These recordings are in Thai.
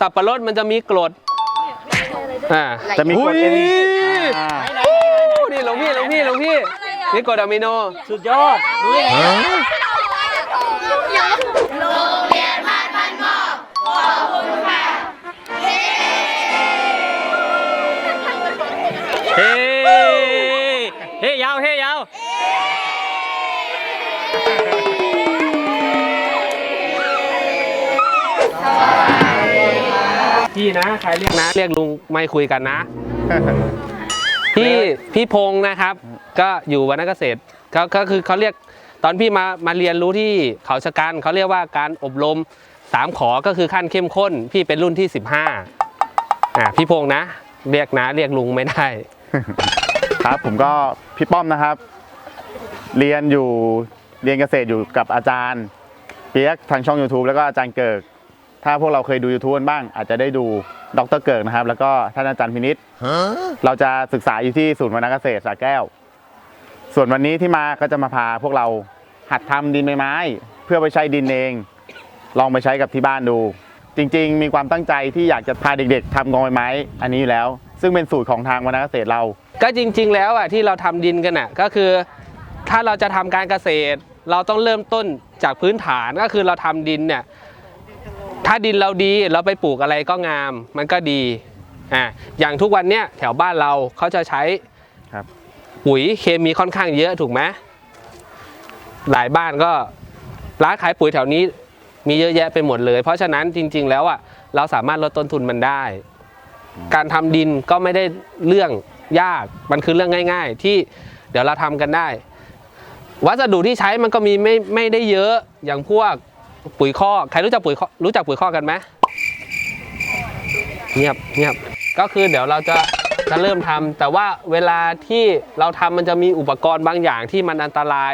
สับปะรดมันจะมีกรดอ่าจะมีกรดอุ้ยเอนิอ่าอู้นี่หลวงพี่หลวงพี่หลวงพี่นี่กรดอะมิโน สุดยอดรู้ได้ไง พี่นะ ใครเรียกนะ เรียกลุงไม่คุยกันนะ พี่พี่พงษ์นะครับ ก็อยู่วรรณเกษตรก็ก็คือเขาเรียกตอนพี่มามาเรียนรู้ที่เขาชะกันเขาเรียกว่าการอบรมสามขอก็คือขั้นเข้มข้น พี่เป็นรุ่นที่ 15อ่าพี่พงษ์นะ เรียกนะเรียกลุงไม่ได้ ครับผมก็พี่ป้อมนะครับ เรียนอยู่เรียนเกษตรอยู่กับอาจารย์เปียกทางช่อง YouTube แล้วก็อาจารย์เกิก ถ้าพวกเราเคยดู YouTube กันบ้าง อาจจะได้ดูดรเกิกนะครับ แล้วก็ท่านอาจารย์พินิษเราจะศึกษาอยู่ที่ศูนย์วรรณเกษตรสระแก้ว ส่วนวันนี้ที่มาก็จะมาพาพวกเราหัดทำดินใบไม้ เพื่อไปใช้ดินเอง ลองไปใช้กับที่บ้านดู จริง ๆ มีความตั้งใจที่อยากจะพาเด็ก ๆทำกองใบไม้ อันนี้อยู่แล้ว ซึ่งเป็นสูตรของทางวรรณเกษตรเรา ก็จริง ๆ แล้วอะที่เราทำดินกันอะก็คือ ถ้าเราจะทำการเกษตร เราต้องเริ่มต้นจากพื้นฐานก็คือเราทำดินเนี่ย ถ้าดินเราดีเราไปปลูกอะไรก็งาม มันก็ดีอ่าอย่างทุกวันเนี้ยแถวบ้านเราเขาจะใช้ครับปุ๋ยเคมีค่อนข้างเยอะถูกไหมหลายบ้านก็ร้านขายปุ๋ยแถวนี้มีเยอะแยะไปหมดเลย เพราะฉะนั้นจริง ๆ แล้วอะเราสามารถลดต้นทุนมันได้ การทำดินก็ไม่ได้เรื่องยากมันคือเรื่องง่าย ๆ ที่เดี๋ยวเราทำกันได้ วัสดุที่ใช้มันก็มีไม่ไม่ได้เยอะอย่างพวก ปุ๋ยคอกใครรู้จักปุ๋ยคอกรู้จักปุ๋ยคอกกันไหมเงียบเงียบก็คือเดี๋ยวเราจะจะเริ่มทำแต่ว่าเวลาที่เราทำมันจะมีอุปกรณ์บางอย่างที่มันอันตราย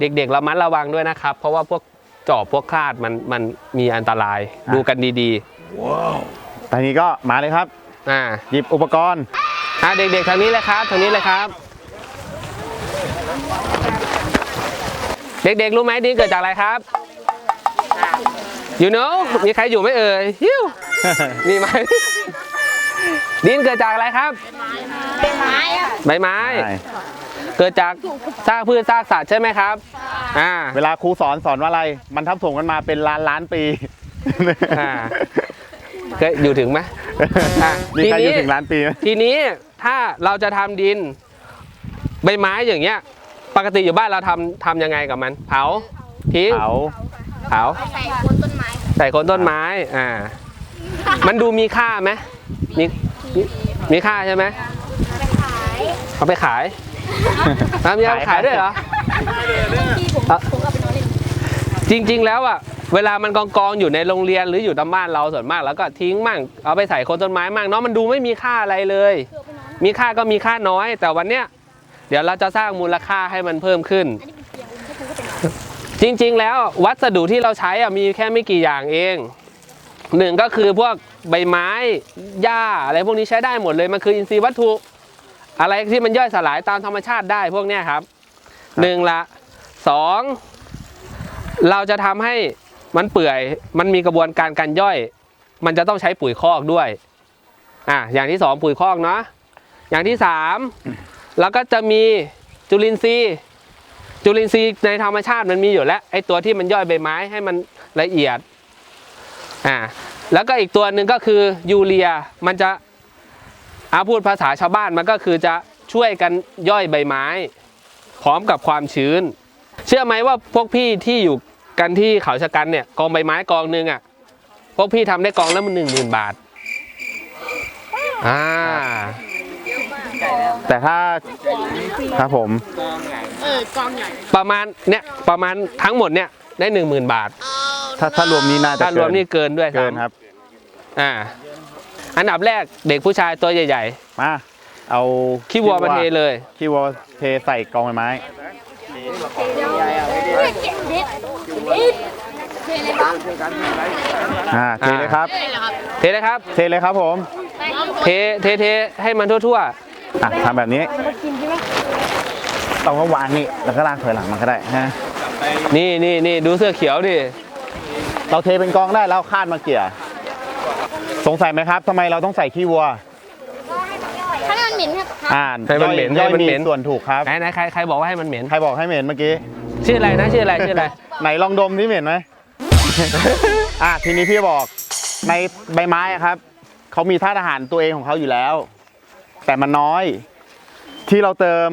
เด็กๆระมัดระวังด้วยนะครับ เพราะว่าพวกจอบพวกคลาดมันมันมีอันตรายดูกันดีตอนนี้ก็มาเลยครับๆอ่าหยิบอุปกรณ์อะเด็กๆทางนี้เลยครับทางนี้เลยครับ เด็กๆรู้ไหมดินเกิดจากอะไรครับ you know มีใครอยู่ไหมเอ่ยฮิวมีไหม ดินเกิดจากอะไรครับ ใบไม้ใช่เกิดจากซากพืชซากสัตว์ใช่ไหมครับอ่าเวลาครูสอนสอนว่าอะไร มันทับถมกันมาเป็นล้านล้านปีอ่าเคยอยู่ถึงไหมอะมีใครทีนี้อยู่ถึงล้านปีไหมทีนี้ถ้าเราจะทำดิน ใบไม้อย่างเงี้ย ปกติอยู่บ้านเราทำทำยังไงกับมัน เผาทิ้ง เผา เผาใส่คนต้นไม้ใส่โคนต้นไม้ อ่า มันดูมีค่าไหมมีมีมีค่าใช่ไหมขายเอาไปขายอะมีเอาไปขายด้วยเหรอที่ผมอะผมเอาไปนอนเล่นจริงๆแล้วอะเวลามันกองกองๆอยู่ในโรงเรียนหรืออยู่ตามบ้านเราส่วนมาก แล้วก็ทิ้งมั่งเอาไปใส่โคนต้นไม้มั่งเนาะมันดูไม่มีค่าอะไรเลยคือเอาไปนอนมีค่าก็มีค่าน้อย แต่วันเนี้ยเดี๋ยวเราจะสร้างมูลค่าให้มันเพิ่มขึ้น จริงๆ แล้ววัสดุที่เราใช้อะมีแค่ไม่กี่อย่างเองหนึ่งก็คือพวกใบไม้หญ้าอะไรพวกนี้ใช้ได้หมดเลยมันคืออินทรีย์วัตถุ อะไรที่มันย่อยสลายตามธรรมชาติได้พวกเนี้ยครับหนึ่งละสองเราจะทำให้มันเปื่อยมันมีกระบวนการการย่อย มันจะต้องใช้ปุ๋ยคอกด้วยอะอย่างที่สองปุ๋ยคอกเนาะอย่างที่สามแล้วก็จะมีจุลินทรีย์ จุลินทรีย์ในธรรมชาติมันมีอยู่แล้วไอ้ตัวที่มันย่อยใบไม้ให้มันละเอียดอ่าแล้วก็อีกตัวหนึ่งก็คือยูเรียมันจะอาพูดภาษาชาวบ้านมันก็คือจะช่วยกันย่อยใบไม้ พร้อมกับความชื้น เชื่อไหมว่าพวกพี่ที่อยู่กันที่เขาชะกันเนี่ยกองใบไม้กองหนึ่งอะพวกพี่ทำได้กองละมันหนึ่งหมื่นบาทอ่า แต่ถ้าครับผมเออกองใหญ่ประมาณเนี่ยประมาณทั้งหมดเนี่ยได้หนึ่งหมื่นบาท ถ้าถ้ารวมนี้น่าจะถ้ารวมนี่เกินด้วยเกินซ้ำครับ อ่า อันดับแรกเด็กผู้ชายตัวใหญ่มาเอาๆขี้วัวมาเทเลยขี้วัวเทใส่กองใบไม้เฮ้ยเก็บเด็ดเด็ดเทเลยบ้างอ่าเทเลยครับเทเลยครับ เทเลยครับ เทเลยครับผม เทเทเทให้มันทั่ว อะทำแบบนี้เราก็วางนี่แล้วก็ลากถอยหลังมาก็ได้ฮะๆนี่นี่นี่ดูเสื้อเขียวดิเราเทเป็นกองได้แล้วคาดมาเกี่ยสงสัยไหมครับทำไมเราต้องใส่ขี้วัวถ้ามันเหม็นครับอ่าให้มันเหม็นย่อยให้มันมีเหม็นส่วนถูกครับไหนไหนใครใครบอกว่าให้มันเหม็นใครบอกให้เหม็นเมื่อกี้ชื่ออะไรนะชื่ออะไรชื่ออะไรไหนลองดมที่เหม็นไหมอะทีนี้พี่บอกในใบไม้อะครับเขามีธาตุอาหารตัวเองของเขาอยู่แล้ว แต่มันน้อย ที่เราเติม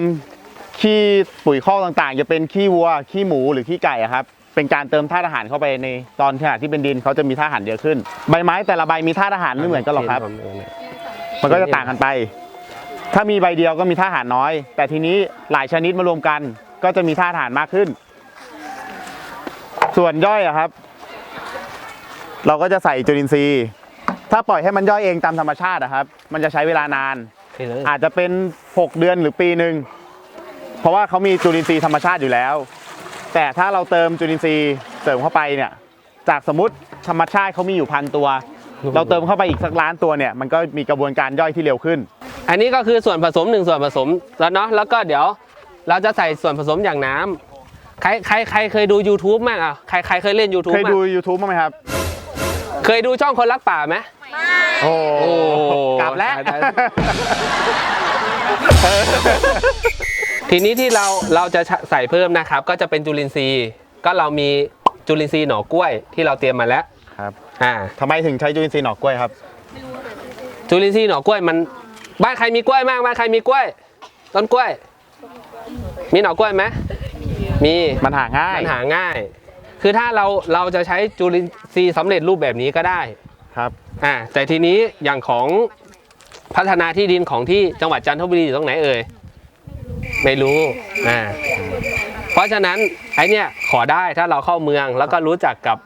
ขี้ปุ๋ยคอกต่างๆ จะเป็นขี้วัวขี้หมูหรือขี้ไก่อะครับเป็นการเติมธาตุอาหารเข้าไปในตอนขณะที่เป็นดินเขาจะมีธาตุอาหารเยอะขึ้น ใบไม้แต่ละใบมีธาตุอาหารไม่เหมือนกันหรอกครับ มันก็จะต่างกันไป ถ้ามีใบเดียวก็มีธาตุอาหารน้อย แต่ทีนี้หลายชนิดมารวมกันก็จะมีธาตุอาหารมากขึ้น ส่วนย่อยอะครับ เราก็จะใส่จุลินทรีย์ ถ้าปล่อยให้มันย่อยเองตามธรรมชาติอะครับ มันจะใช้เวลานาน อาจจะเป็น 6 เดือนหรือปีหนึ่ง เพราะว่าเขามีจุลินทรีย์ธรรมชาติอยู่แล้ว แต่ถ้าเราเติมจุลินทรีย์เสริมเข้าไปเนี่ยจากสมมติธรรมชาติเขามีอยู่พันตัว เราเติมเข้าไปอีกสักล้านตัวเนี่ยมันก็มีกระบวนการย่อยที่เร็วขึ้น อันนี้ก็คือส่วนผสมหนึ่งส่วนผสมแล้วเนาะแล้วก็เดี๋ยวเราจะใส่ส่วนผสมอย่างน้ำใครใครใครเคยดู YouTube มั้งอะใครใครเคยเล่น YouTube เคยมั้งดู YouTube บ้างไหมครับ เคยดูช่องคนรักป่าไหม โอ้โอ้กลับแล้ว ตาย ทีนี้ที่เราเราจะใส่เพิ่มนะครับ ก็จะเป็นจุลินทรีย์ ก็เรามีจุลินทรีย์หน่อกล้วยที่เราเตรียมมาแล้วครับอ่าทำไมถึงใช้จุลินทรีย์หน่อกล้วยครับจุลินทรีย์หน่อกล้วยมัน บ้านใครมีกล้วยมากบ้านใครมีกล้วย ต้นกล้วย มีหน่อกล้วยไหมมีมันหาง่ายมันหาง่าย คือถ้าเราเราจะใช้จุลินทรีย์สำเร็จรูปแบบนี้ก็ได้ครับอ่าแต่ทีนี้อย่างของ พัฒนาที่ดินของที่จังหวัดจันทบุรีอยู่ตรงไหนเอ่ยไม่รู้อ่าเพราะฉะนั้นไอเนี้ยขอได้ถ้าเราเข้าเมืองแล้วก็รู้จักกับ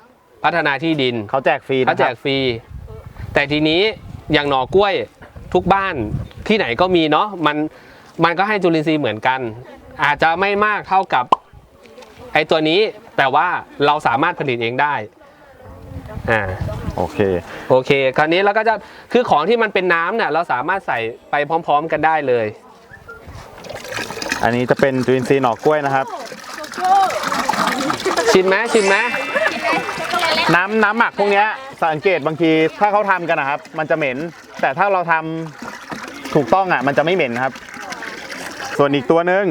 พัฒนาที่ดินเขาแจกฟรีเขานะแจครักบฟรี แต่ทีนี้อย่างหน่อกล้วยทุกบ้านที่ไหนก็มีเนาะมันมันก็ให้จุลินทรีย์เหมือนกัน อาจจะไม่มากเท่ากับไอตัวนี้ แต่ว่าเราสามารถผลิตเองได้ อ่าโอเค โอเค คราวนี้เราก็จะคือของที่มันเป็นน้ำเนี่ยเราสามารถใส่ไปพร้อม ๆ กันได้เลย อันนี้จะเป็นจุลินทรีย์หน่อกล้วยนะครับ ชิมไหมชิมไหมน้ำน้ำหมักพวกเนี้ยสังเกตบางทีถ้าเขาทำกันนะครับ มันจะเหม็น แต่ถ้าเราทำถูกต้องอะ มันจะไม่เหม็นครับ ส่วนอีกตัวหนึ่ง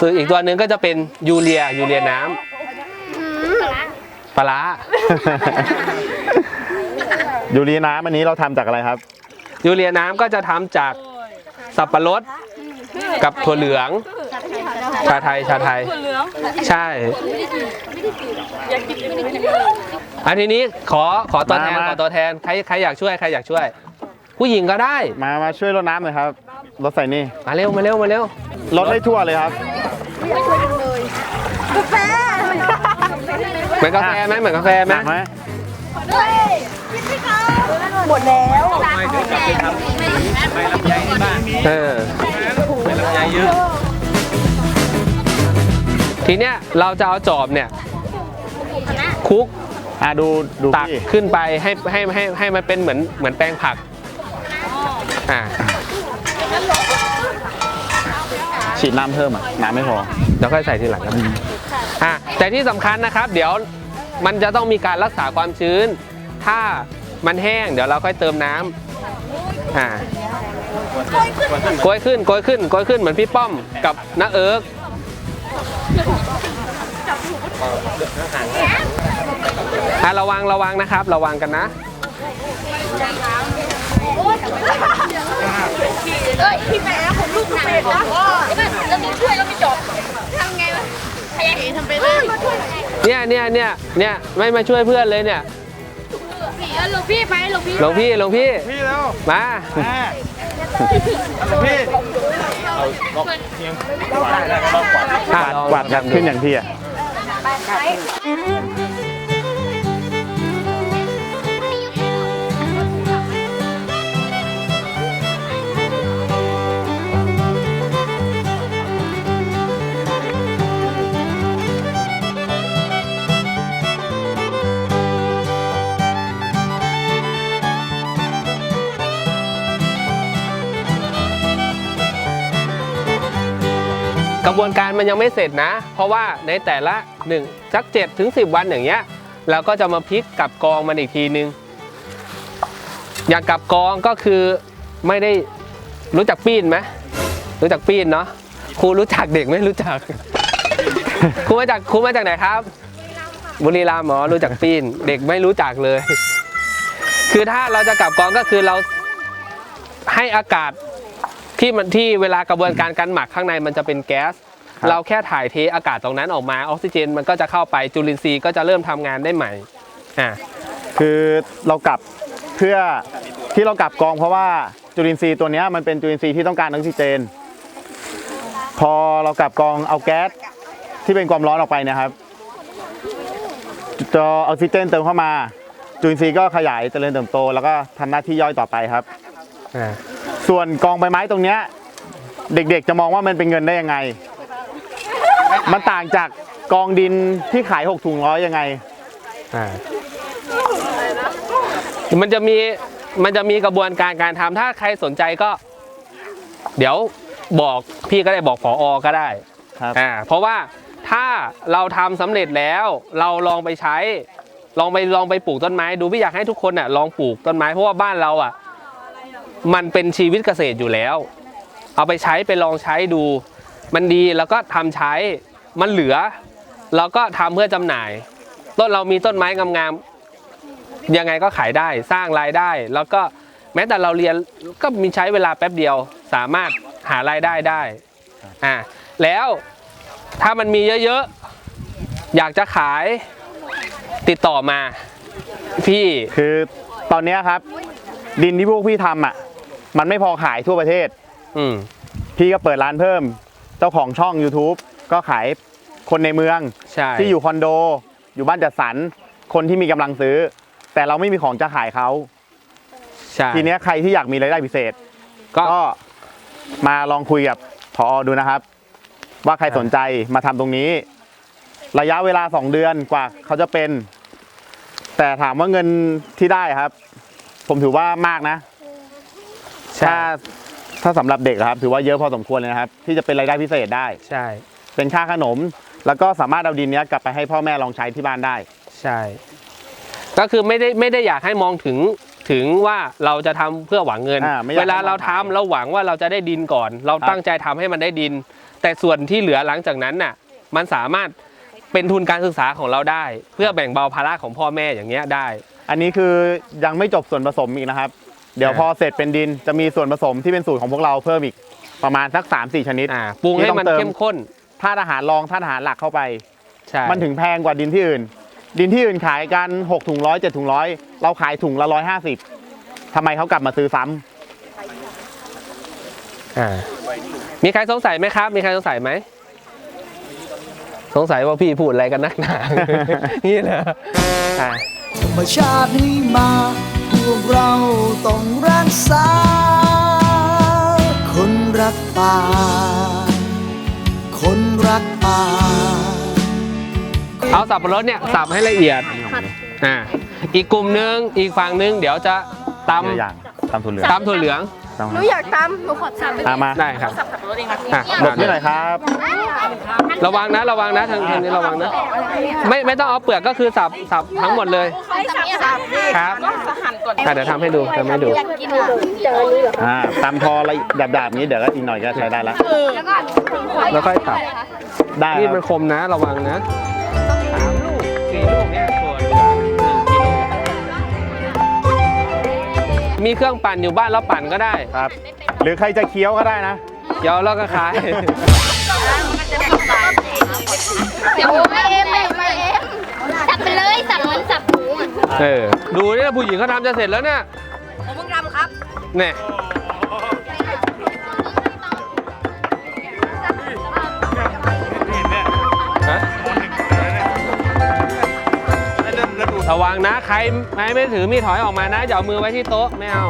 ตัวอีกตัวหนึ่งก็จะเป็นยูเรียยูเรียน้ำปลาร้า ยูรีน้ำอันนี้เราทำจากอะไรครับ ยูเรียน้ำก็จะทำจากสับปะรดกับถั่วเหลือง ชาไทยชาไทย ใช่ อันทีนี้ขอขอตัวแทนมามา ขอตัวแทนใครใครอยากช่วยใครอยากช่วย ผู้หญิงก็ได้ มามาช่วยรดน้ำหน่อยครับรดใส่นี่มาเร็วมาเร็วมาเร็วรดให้ทั่วเลยครับเห มือนกาแฟไหมเหมือนกาแฟไหหมนักไหมหมดแล้วเออทีเนี้ยเราจะเอาจอบเนี่ยคลุกอะดูดูตักพี่ขึ้นไปให้ให้ให้ให้มันเป็นเหมือนเหมือนแปลงผักอ่าฉีดน้ำเพิ่มอะน้ำไม่พอแล้วค่อยใส่ทีหลังก็ได้อะ แต่ที่สำคัญนะครับ เดี๋ยวมันจะต้องมีการรักษาความชื้น ถ้ามันแห้ง เดี๋ยวเราค่อยเติมน้ำอ่าโกยขึ้นโกยขึ้นโกยขึ้นเหมือนพี่ป้อมกับน้าเอิร์กอะระวังระวังนะครับ ระวังกันนะเอ้ยพี่แม่ผมลูกคุณเป็ดนะแล้วมีช่วยแล้วไม่จบทำไงวะ ใครอยากเห็นทำไปเลยมาช่วยหน่อยเนี่ยเนี่ยเนี่ยเนี่ยไม่มาช่วยเพื่อนเลยเนี่ยพี่หลวงพี่ไปหลวงพี่หลวงพี่หลวงพี่พี่แล้วมาพี่อะกวาดกันขึ้นอย่างพี่อะ กระบวนการมันยังไม่เสร็จนะ เพราะว่าในแต่ละหนึ่งสักเจ็ดถึงสิบวันอย่างเงี้ยเราก็จะมาพลิกกับกองมันอีกทีนึง อย่างกับกองก็คือไม่ได้รู้จักปีนไหมรู้จักปีนเนาะครูรู้จักเด็กไม่รู้จักครูมาจากครูมาจากไหนครับบุรีรัมย์หมอรู้จักปีนเด็กไม่รู้จักเลย คือถ้าเราจะกลับกองก็คือเราให้อากาศ ที่มันที่เวลากระบวนการการหมักข้างในมันจะเป็นแก๊ส ครับเราแค่ถ่ายเทอากาศตรงนั้นออกมาออกซิเจนมันก็จะเข้าไปจุลินทรีย์ก็จะเริ่มทำงานได้ใหม่อ่าคือเรากลับเพื่อที่เรากลับกองเพราะว่าจุลินทรีย์ตัวเนี้ยมันเป็นจุลินทรีย์ที่ต้องการออกซิเจน พอเรากลับกองเอาแก๊สที่เป็นความร้อนออกไปเนะครับตัวออกซิเจนเติมเข้ามา จุลินทรีย์ก็ขยายเจริญเติบโต แล้วก็ทำหน้าที่ย่อยต่อไปครับ อ่า ส่วนกองใบไม้ตรงเนี้ยเด็กๆจะมองว่ามันเป็นเงินได้ยังไง มันต่างจากกองดินที่ขายหกถุงร้อยยังไง อ่ามันจะมีมันจะมีกระบวนการการทำถ้าใครสนใจก็ เดี๋ยวบอกพี่ก็ได้บอกผออก็ได้ครับ อ่าเพราะว่าถ้าเราทำสำเร็จแล้ว เราลองไปใช้ ลองไปลองไปปลูกต้นไม้ดูพี่อยากให้ทุกคนอะลองปลูกต้นไม้เพราะว่าบ้านเราอะ มันเป็นชีวิตเกษตรอยู่แล้ว เอาไปใช้ไปลองใช้ดู มันดีแล้วก็ทำใช้มันเหลือเราก็ทำเพื่อจำหน่าย ต้นเรามีต้นไม้งามๆยังไงก็ขายได้สร้างรายได้ แล้วก็แม้แต่เราเรียนก็มีใช้เวลาแป๊บเดียวสามารถหารายได้ได้อ่าแล้วถ้ามันมีเยอะๆ อยากจะขายติดต่อมา พี่คือตอนนี้ครับ ดินที่พวกพี่ทำอะ มันไม่พอขายทั่วประเทศ อืมพี่ก็เปิดร้านเพิ่ม เจ้าของช่อง YouTube ก็ขายคนในเมือง ใช่ที่อยู่คอนโด อยู่บ้านจัดสรรคนที่มีกำลังซื้อ แต่เราไม่มีของจะขายเขาใช่ทีเนี้ยใครที่อยากมีรายได้พิเศษ ก็ก็มาลองคุยกับพอดูนะครับ ว่าใครสนใจมาทำตรงนี้ ระยะเวลาสองเดือนกว่าเขาจะเป็น แต่ถามว่าเงินที่ได้ครับ ผมถือว่ามากนะ ใช่ ถ้าถ้าสำหรับเด็กอะครับถือว่าเยอะพอสมควรเลยนะครับ ที่จะเป็นรายได้พิเศษได้ ใช่เป็นค่าขนม แล้วก็สามารถเอาดินเนี้ยกลับไปให้พ่อแม่ลองใช้ที่บ้านได้ ใช่ ก็คือไม่ได้ไม่ได้อยากให้มองถึงถึงว่าเราจะทำเพื่อหวังเงิน อ่าไม่อยากเวลาเราทำให้มองเราหวังว่าเราจะได้ดินก่อน เราครับ ตั้งใจทำให้มันได้ดิน แต่ส่วนที่เหลือหลังจากนั้นน่ะ มันสามารถเป็นทุนการศึกษาของเราได้ เพื่อแบ่งเบาภาระของพ่อแม่อย่างเงี้ยได้ อันนี้คือยังไม่จบส่วนผสมอีกนะครับ เดี๋ยวอ่าพอเสร็จเป็นดินจะมีส่วนผสมที่เป็นสูตรของพวกเราเพิ่มอีกประมาณสัก3 4 ชนิดอ่าปรุงให้มันที่ต้องเติมเข้มข้นธาตุอาหารรองธาตุอาหารหลักเข้าไป ใช่มันถึงแพงกว่าดินที่อื่น ดินที่อื่นขายกัน6ถุงร้อยเจ็ดถุงร้อยเราขายถุงละร้อยห้าสิบทำไมเขากลับมาซื้อซ้ำอ่ามีใครสงสัยไหมครับ มีใครสงสัยไหมสงสัยว่าพี่พูดอะไรกันนักหนานี่นะอ่าธรรมชาติให้มาพ วกเราต้องรักษา คนรักป่า คนรักป่า เอาสับปะรดเนี่ยสับให้ละเอียด อ่า อีกกลุ่มหนึง อีกฝั่งหนึง เดี๋ยวจะตเยอะอย่างตำถั่วเหลืองำตำถั่วเหลือง ตำหนูอยากตำหนูขอตำไปอะมาได้ครับอะหลบนี่หน่อยครับ ระวังนะระวังนะทางทางนี้ระวังนะ ไม่ไม่ต้องเอาเปลือกก็คือสับสับทั้งหมดเลยสับดิครับอะเดี๋ยวทำให้ดูทำให้ดู อยากกินอะเจอนี่เหรออ่าตำพอละดาบๆนี้เดี๋ยวก็อีกหน่อยก็ใช้ได้ละแล้วก็แล้วค่อยตัด ได้นี่คมัรันบคมนะระวังนะสามลูกสี่ลูกเนี่ย มีเครื่องปั่นอยู่บ้านแล้วปั่นก็ได้ครับ หรือใครจะเคี้ยวก็ได้นะ เดี๋ยวเราก็ขาย เดี๋ยวไม่เอ็มไม่ไม่เอ็มสับไปเลยสับเหมือนสับหมูอะเออ ดูนี่นะผู้หญิงเขาทำจะเสร็จแล้วเนี่ยผมเพิ่งทำครับ เนี่ย ระวังนะ ใครใครไม่ถือมีดถอยออกมานะอย่าเอามือไว้ที่โต๊ะไม่เอา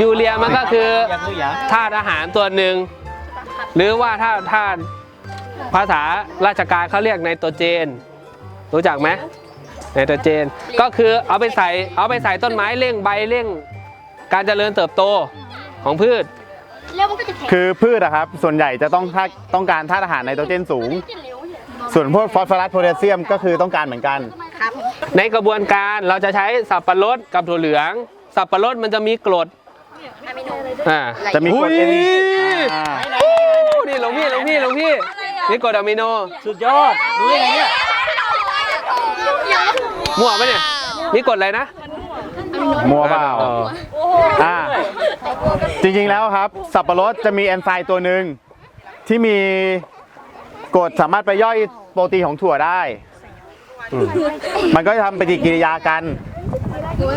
ยูเรียมันก็คือธาตุอาหารตัวหนึ่งหรือว่าถ้าถ้าภาษาราชการเขาเรียกไนโตรเจน รู้จักไหม ไนโตรเจนก็คือเอาไปใส่เอาไปใส่ต้นไม้เร่งใบเร่ง การเจริญเติบโตของพืช แล้วมันก็จะแข็งคือพืชอะครับ ส่วนใหญ่จะต้องถ้าต้องการธาตุอาหารไนโตรเจนสูงส่วนพวกฟอสฟอรัสโพแทสเซียมก็คือต้องการเหมือนกันในกระบวนการเราจะใช้สับปะรดกับถั่วเหลือง สับปะรดมันจะมีกรดอ่าจะมีกรดอุ๊ยเอนีอ่านี่หลวงพี่หลวงพี่หลวงพี่นี่กรดอะมิโน สุดยอดรู้ได้ไงเนี่ย มั่วปะเนี่ยนี่กรดอะไรนะ มัวเปล่าอ๋ออ่า จริงๆแล้วครับ สับปะรดจะมีแอนไซม์ตัวหนึ่งที่มีกรดสามารถไปย่อยโปรตีนของถั่วได้อืมมันก็จะทำปฏิกิริยากัน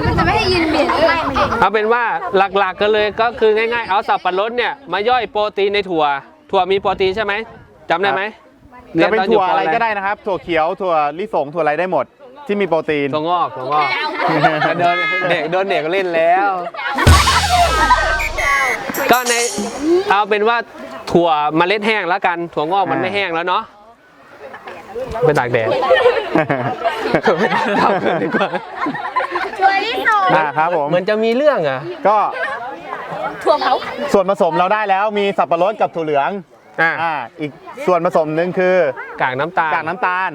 มันจะไม่ให้ยินเบียดเลยเอาเป็นว่าหลักๆกันเลยก็คือง่ายๆ เอาสับปะรดเนี่ยมาย่อยโปรตีนในถั่ว ถั่วมีโปรตีนใช่ไหมจำได้ไหม จะเป็นยตยู่ถั่วอะไรปก็ได้นะครับถั่วเขียวถั่วลิสงถั่วอะไรได้หมด ที่มีโปรตีนถั่วงอกถั่วงอกโดนเด็กโดนเด็กเล่นแล้ว ก็ในเอาเป็นว่าถั่วเมล็ดแห้งแล้วกันถั่วงอกมันอ่าไม่แห้งแล้วเนาะไปตากแดดทำกันดีกว่าช่วยที่สุดอ่าครับผมเหมือนจะมีเรื่องอะก็ถั่วเผาส่วนผสมเราได้แล้วมีสับปะรดกับถั่วเหลือง อ่าอ่าอีกส่วนผสมหนึ่งคือกากน้ำตาลกากน้ำตาล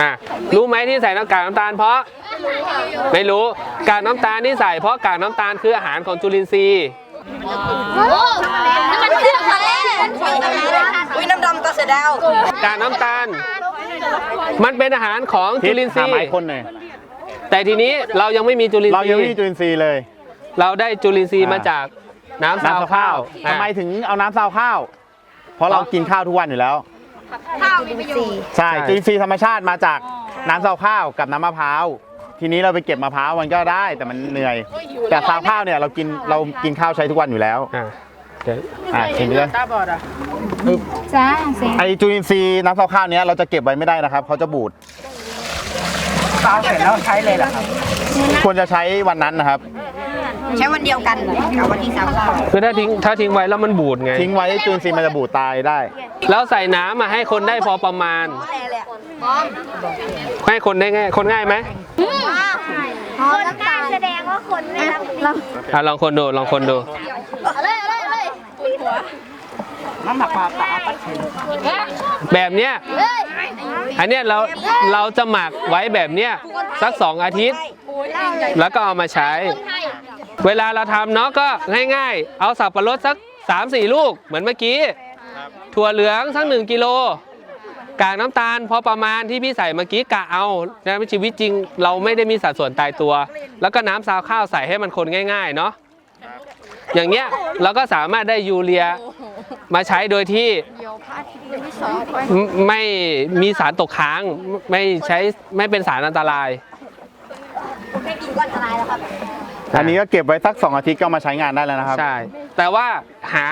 อะรู้ไหมที่ใส่น้ำกากน้ำตาลเพราะ ไม่รู้กากน้ำตาลที่ใส่เพราะกากน้ำตาลคืออาหารของจุลินทรีย์ โอ้น้ำมันเครื่องทะเลวิน้ำดำตาเสอดาวกากน้ำตาล มันเป็นอาหารของจุลินทรีหาย์ ไม้คนหน่อยแต่ทีนี้เรายังไม่มีจุลินเราทรียังไม่มีย์ จุลินทรีย์เลย เราได้จุลินทรีย์อ่าม มาจาก น้ำซาวน้ำซาวข้าข้าววอะ ทำไมถึงเอาน้ำซาวข้าว เพราะเรากินข้าวทุกวันอยู่แล้ว ข้าวมีประโยชน์ใช่ จุลินทรีย์ธรรมชาติมาจากน้ำซาวข้าวกับน้ำมะพร้าว ทีนี้เราไปเก็บมะพร้าวมันก็ได้แต่มันเหนื่อย แต่ซาวข้าวเนี่ยเรากินเรากินข้าวใช้ทุกวันอยู่แล้วอะเดี๋ยวอ่าชิมไปเลยจ้าเซนไอจุลินทรีย์น้ำซาวข้าวเนี้ยเราจะเก็บไว้ไม่ได้นะครับเขาจะบูดซาวเสร็จแล้วใช้เลยเหรอครับ ควรจะใช้วันนั้นนะครับ ใช้วันเดียวกันกับวันที่สามข้าวคือถ้าทิ้งถ้าทิ้งไว้แล้วมันบูดไง ทิ้งไว้จุลินทรีย์มันจะบูดตายได้ แล้วใส่น้ำมาให้คนได้พอประมาณให้คนได้ง่ายคนง่ายไหมคนกล้าแสดงว่าคนไม่รับเราอะลองคนดูลองคนดูเลยเลยเลยน้ำหนักปลาตาปัดเข็นแบบเนี้ยเลยอันเนี้ยเราเราจะหมักไว้แบบเนี้ยสักสองอาทิตย์ แล้วก็เอามาใช้ เวลาเราทำเนาะก็ง่ายๆ เอาสับปะรดสัก 3 4 ลูกเหมือนเมื่อกี้ ถั่วเหลืองสัก 1 กิโลกากน้ำตาลพอประมาณที่พี่ใส่เมื่อกี้กะเอาในชีวิตจริง เราไม่ได้มีสัดส่วนตายตัว แล้วก็น้ำซาวข้าวใส่ให้มันคนง่าย ๆ เนาะอย่างเงี้ยเราก็สามารถได้ยูเรียมาใช้โดยที่ไม่มีสารตกค้างไม่ใช้ไม่เป็นสารอันตรายไม่กินก้อนทลายแล้วครับ อันนี้ก็เก็บไว้สักสองอาทิตย์ก็เอามาใช้งานได้แล้วนะครับ ใช่ แต่ว่าหา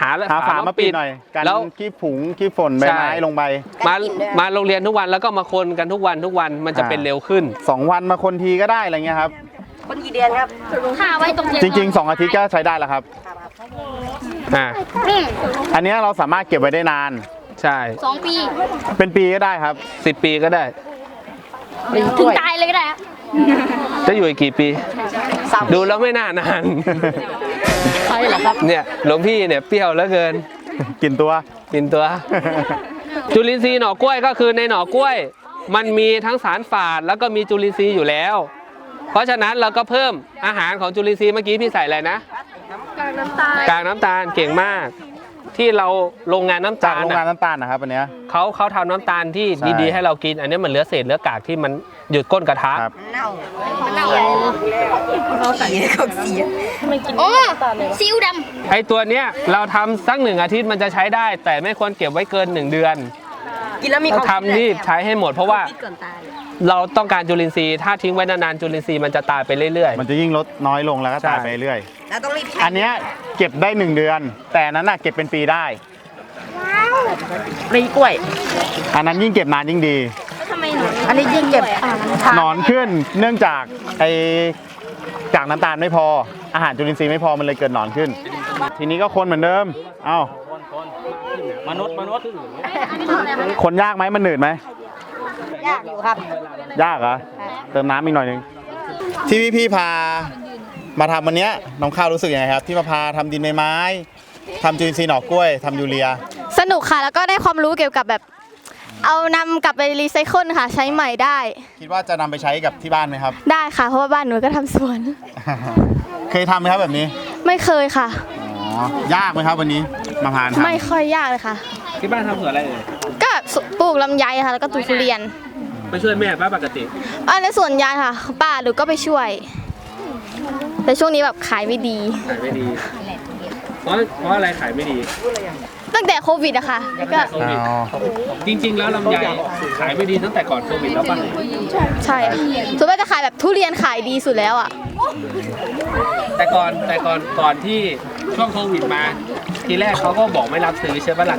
หาหาฝามาปิดหน่อยกันแล้วขี้ผงขี้ฝนใบไม้ใช่ลงไปมามาโรงเรียนทุกวันแล้วก็มาคนกันทุกวันทุกวันมันจะอ่าเป็นเร็วขึ้นสองวันมาคนทีก็ได้อะไรเงี้ยครับคนกี่เดือนครับข้าไว้ตรงเย็นจริงๆ 2 อาทิตย์ก็ใช้ได้แล้วครับอ่าอันเนี้ยเราสามารถเก็บไว้ได้นาน ใช่สองปี เป็นปีก็ได้ครับสิบปีก็ได้ ถึงตายเลยก็ได้ครับ จะอยู่อีกกี่ปี ดูแล้วไม่น่านานใช่เหรอครับ เนี่ยหลวงพี่เนี่ยเปรี้ยวเหลือเกิน กินตัว กินตัว จุลินทรีย์หน่อกล้วยก็คือในหน่อกล้วย มันมีทั้งสารฝาดแล้วก็มีจุลินทรีย์อยู่แล้ว เพราะฉะนั้นเราก็เพิ่มอาหารของจุลินทรีย์เมื่อกี้พี่ใส่อะไรนะ กากน้ำตาล กากน้ำตาลเก่งมาก ที่เราโรงงานน้ำจากตาลโรงงานน่ะน้ำตาลนะครับอันเนี้ย เขาเขาทำน้ำตาลที่ใช่ ดีๆให้เรากิน อันนี้มันเหลือเศษเหลือกากที่มันหยุดก้นกระทะครับ เน่าเน่าเขาเสียเขาเสียโอ้ซีอิ๊วดไอตัวเนี้ยเราทำสักหนึ่งอาทิตย์มันจะใช้ได้ แต่ไม่ควรเก็บไว้เกินหนึ่งเดือนกินแล้วมีความทำรีบใช้ให้หมดเพราะว่าพิษก่อนตายเราต้องการจุลินทรีย์ถ้าทิ้งไว้นานๆจุลินทรีย์มันจะตายไปเรื่อย มันจะยิ่งลดน้อยลงแล้วก็ใช่ ตายไปเรื่อย แล้วต้องรีบใช้อันเนี้ยเก็บได้1เดือน แต่อันนั้นน่ะเก็บเป็นปีได้ ปลีกล้วย อันนั้นยิ่งเก็บนานยิ่งดี อันนี้ยิ่งเก็บหนอนขึ้นเนื่องจากไอจากน้ำตาลไม่พอ อาหารจุลินทรีย์ไม่พอมันเลยเกิดหนอนขึ้น ทีนี้ก็คนเหมือนเดิม เอ้ามนุษย์มนุษย์คนยากไหมมันหนืดไหมยากอยู่ครับ ยากเหรอเติมน้ำอีกหน่อยหนึงที่พี่พี่พา มาทำวันเนี้ยน้องข้าวรู้สึกยังไงครับ ที่มาพาทำดินใบไม้ทำจุลินทรีย์หน่อกล้วยทำยูเรีย สนุกค่ะ แล้วก็ได้ความรู้เกี่ยวกับแบบ เอานำกลับไปรีไซเคิลค่ะ ใช้ใหม่ได้ คิดว่าจะนำไปใช้กับที่บ้านไหมครับ ได้ค่ะ เพราะว่าบ้านหนูก็ทำสวน เคยทำไหมครับแบบนี้ไม่เคยค่ะ อ๋อยากไหมครับวันนี้มาพานทำไม่ค่อยยากเลยค่ะ ที่บ้านทำสวนอะไรเอ่ยก็ปลูกลำไยค่ะ แล้วก็ปลูกทุเรียนไปช่วยแม่ป้าปกติ อันในสวนยางค่ะ ป้าหนูก็ไปช่วย แต่ช่วงนี้แบบขายไม่ดี ขายไม่ดี เพราะเพราะอะไรขายไม่ดีตั้งแต่โควิดอะค่ะก็โควิดจริง ๆ แล้วลำไยขายไม่ดีตั้งแต่ก่อนโควิดแล้วป่ะใช่ค่ะส่วนมากจะขายแบบทุเรียนขายดีสุดแล้วอะแต่ก่อนแต่ก่อนก่อนที่ช่วงโควิดมา ทีแรกเขาก็บอกไม่รับซื้อใช่ปะล่ะ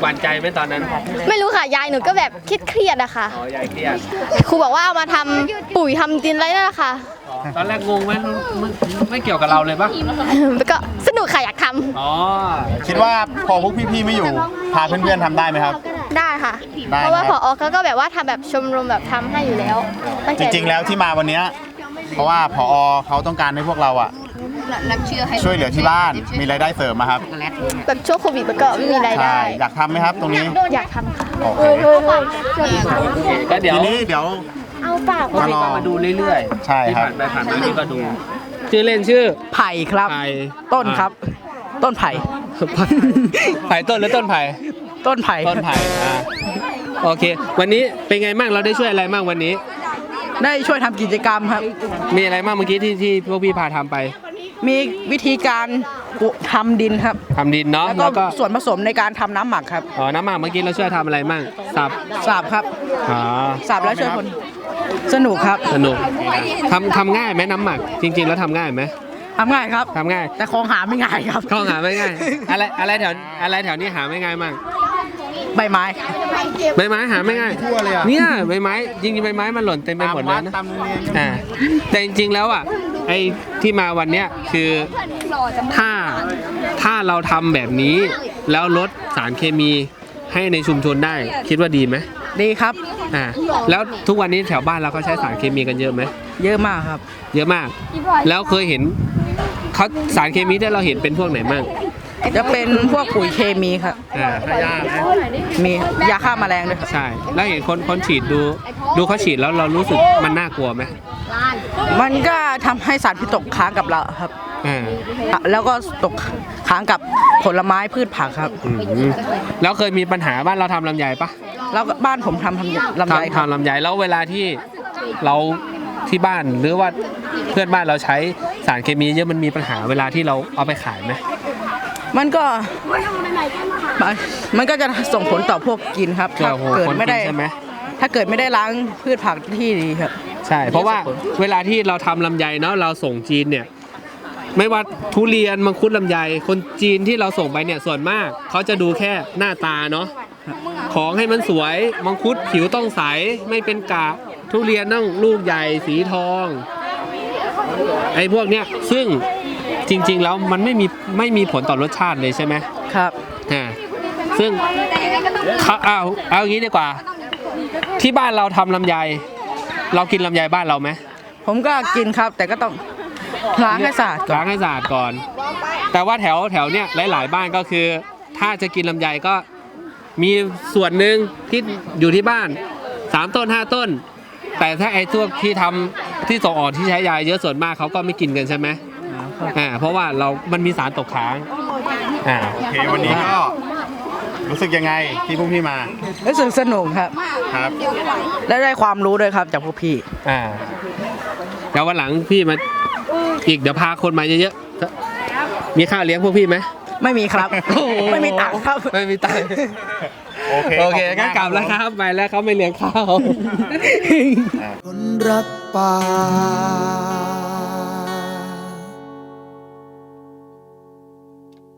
หวั่นใจไหมตอนนั้นไม่รู้ค่ะยายหนูก็แบบเครียดๆอะค่ะ อ๋อยายเครียดครูบอกว่าเอามาทำปุ๋ยทำดินอะไรนั่นแหละค่ะ ตอนแรกงงไหมไม่ไม่เกี่ยวกับเราเลยปะแล้วก็สนุกค่ะอยากทำอ๋อคิดว่าพอพวกพี่ๆไม่อยู่พาเพื่อนๆทำได้ไหมครับได้ค่ะ ได้เพราะว่าครับพอเขาก็แบบว่าทำแบบชมรมแบบทำให้อยู่แล้วตั้จแต่ริงๆแล้วที่มาวันเนี้ยเพราะว่าพอเขาต้องการให้พวกเราอะน้ำเชื่อให้ช่วยเหลือที่บ้านมีรายได้เสริมมาครับแบบช่วงโควิดมันก็ไม่มีรายใช่ได้อยากทำไหมครับตรงนี้อยากทำค่ะ โอเคโอเคก็เดี๋ยวทีนี้เดี๋ยว เอาปากพวกพี่ก็มาดูเรื่อยๆใช่ที่ครับ ผ่านไปผ่านมาพี่ก็ดูชื่อเล่นชื่อไผ่ครับ ไผ่ต้นครับ ต้นไผ่ไผ่ต้นหรือต้นไผ่ ต้นไผ่ต้นไผ่อ่าโอเค วันนี้เป็นไงบ้างเราได้ช่วยอะไรบ้างวันนี้ ได้ช่วยทำกิจกรรมครับ มีอะไรบ้างเมื่อกี้ที่ที่พวกพี่พาทำไปมีวิธีการปลูกทำดินครับ ทำดินเนาะแล้วแล้วก็ก็ส่วนผสมในการทำน้ำหมักครับ อ๋อน้ำหมักเมื่อกี้เราช่วยทำอะไรบ้างสับสาบครับ อ๋อสาบแล้วช่วยคน สนุกครับสนุกทำทำง่ายไหมน้ำหมัก จริง ๆ แล้วทำง่ายไหมทำง่ายครับทำง่าย แต่ของหาไม่ง่ายครับเข้าหาไม่ง่าย อะไรอะไรแถวอะไรแถวนี้หาไม่ง่ายมากใบไม้ใบไม้หาไม่ง่ายเนี่ยใบไม้จริงๆใบไม้มันหล่นเต็มไปหมดเลยนะตามโรงเรียนอ่าแต่จริงๆแล้วอะไอ้ที่มาวันเนี้ยคือถ้าถ้าเราทำแบบนี้ แล้วลดสารเคมีให้ในชุมชนได้ คิดว่าดีไหม ดีครับ อ่า แล้วทุกวันนี้แถวบ้านเราเขาใช้สารเคมีกันเยอะไหม เยอะมากครับ เยอะมาก แล้วเคยเห็นเขาสารเคมีที่เราเห็นเป็นพวกไหนบ้างจะเป็นพวกปุ๋ยเคมีครับอ่าถ้ายากนะมียาฆ่าแมลงด้วยครับใช่ แล้วเห็นคนคนฉีดดู ดูเขาฉีดแล้วเรารู้สึกมันน่ากลัวไหมมันก็ทำให้สารพิษตกค้างกับเราครับ อ่า แล้วก็ตกค้างกับผลไม้พืชผักครับ อืมแล้วเคยมีปัญหาบ้านเราทำลำไยปะ แล้วก็บ้านผมทำทำลำไยทำครับทำลำไยแล้วเวลาที่เราที่บ้านหรือว่าเพื่อนบ้านเราใช้สารเคมีเยอะมันมีปัญหาเวลาที่เราเอาไปขายไหมมันก็มันมันก็จะส่งผลต่อพวกกินครับเกี่ถ้ายวกับเกิดคนไม่กิได้ นใช่ไหม ถ้าเกิดไม่ได้ล้างพืชผักที่ดีครับ ใช่ เพราะว่าเวลาที่เราทำลำไยเนาะเราส่งจีนเนี่ย ไม่ว่าทุเรียนมังคุดลำไย คนจีนที่เราส่งไปเนี่ยส่วนมากเขาจะดูแค่หน้าตาเนาะ ของให้มันสวย มังคุดผิวต้องใส ไม่เป็นกะทุเรียนต้องลูกใหญ่สีทอง ไอ้พวกเนี้ย ซึ่งจริง ๆ แล้วมันไม่มีไม่มีผลต่อรสชาติเลยใช่ไหมครับอ่าซึ่งเขาเอาเอาอย่างนี้ดีกว่า ที่บ้านเราทำลำไย เรากินลำไยบ้านเราไหมผมก็กินครับ แต่ก็ต้องล้างให้สะอาดก่อนล้างให้สะอาดก่อน แต่ว่าแถวแถวเนี้ยหลาย ๆ บ้านก็คือ ถ้าจะกินลำไยก็ มีส่วนหนึ่งที่อยู่ที่บ้านสามต้นห้าต้น แต่ถ้าไอ้พวกที่ทำที่ส่งออกที่ใช้ยาเยอะส่วนมากเขาก็ไม่กินกันใช่ไหมอ่าเพราะว่าเรา มันมีสารตกค้างอ่า โอเควันนี้ก็รู้สึกยังไงที่พวกพี่มารู้สึกสนุกครับ ครับ และได้ความรู้ด้วยครับจากพวกพี่ อ่าเดี๋ยววันหลังพี่มาอีกเดี๋ยวพาคนมาเยอะๆ มีข้าวเลี้ยงพวกพี่ไหม ไม่มีครับไม่มีตังค์ครับ ไม่มีตังค์โอเคโอเคขบณงั้นมากกลับแล้วครับไปแล้วเขาไม่เลี้ยงข้าว คนรักป่า